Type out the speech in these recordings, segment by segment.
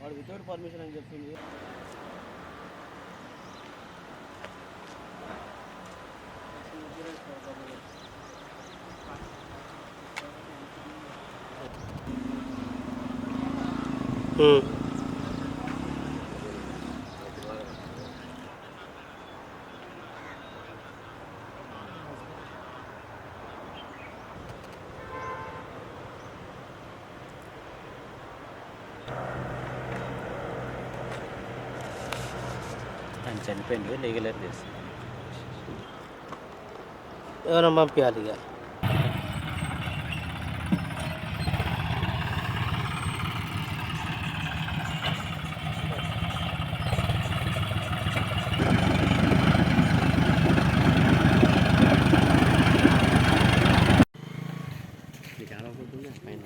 వాడు without permission అని చెప్పింది ఆయన చనిపోయింది లీగలైజ్ చేసి ఎవరైనా పంపించాలి ఇక. పైన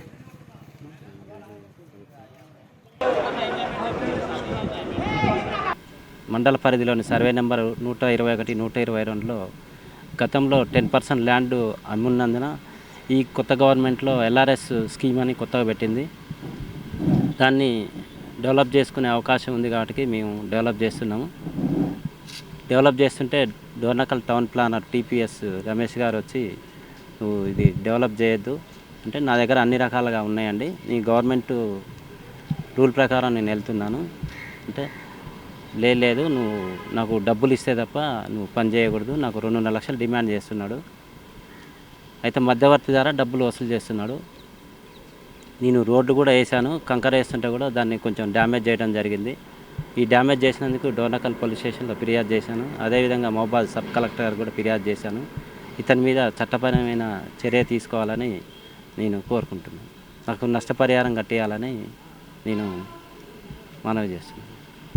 మండల పరిధిలోని సర్వే నెంబర్ నూట ఇరవై ఒకటి నూట ఇరవై రెండులో గతంలో టెన్ పర్సెంట్ ల్యాండ్ అమ్మున్నందున ఈ కొత్త గవర్నమెంట్లో ఎల్ఆర్ఎస్ స్కీమ్ అని కొత్తగా పెట్టింది. దాన్ని డెవలప్ చేసుకునే అవకాశం ఉంది కాబట్టి మేము డెవలప్ చేస్తున్నాము. డెవలప్ చేస్తుంటే Dornakal town planner TPS Ramesh garu వచ్చి నువ్వు ఇది డెవలప్ చేయొద్దు. అంటే నా దగ్గర అన్ని రకాలుగా ఉన్నాయండి. నీ గవర్నమెంట్ రూల్ ప్రకారం నేను వెళ్తున్నాను. అంటే "లే- లేదు నువ్వు నాకు డబ్బులు ఇస్తే తప్ప నువ్వు పని చేయకూడదు. నాకు రెండున్నర లక్షలు డిమాండ్ చేస్తున్నాడు. అయితే మధ్యవర్తి ద్వారా డబ్బులు వసూలు చేస్తున్నాడు. నేను రోడ్డు కూడా వేసాను కంకర వేస్తుంటే కూడా దాన్ని కొంచెం డ్యామేజ్ చేయడం జరిగింది. ఈ డ్యామేజ్ చేసినందుకు డోనకల్ పోలీస్ స్టేషన్లో ఫిర్యాదు చేశాను. అదేవిధంగా మొబైల్ సబ్ కలెక్టర్ గారు కూడా ఫిర్యాదు చేశాను. ఇతని మీద చట్టపరమైన చర్య తీసుకోవాలని నేను కోరుకుంటున్నాను. నాకు నష్టపరిహారం కట్టేయాలని నేను మనవి చేస్తున్నాను.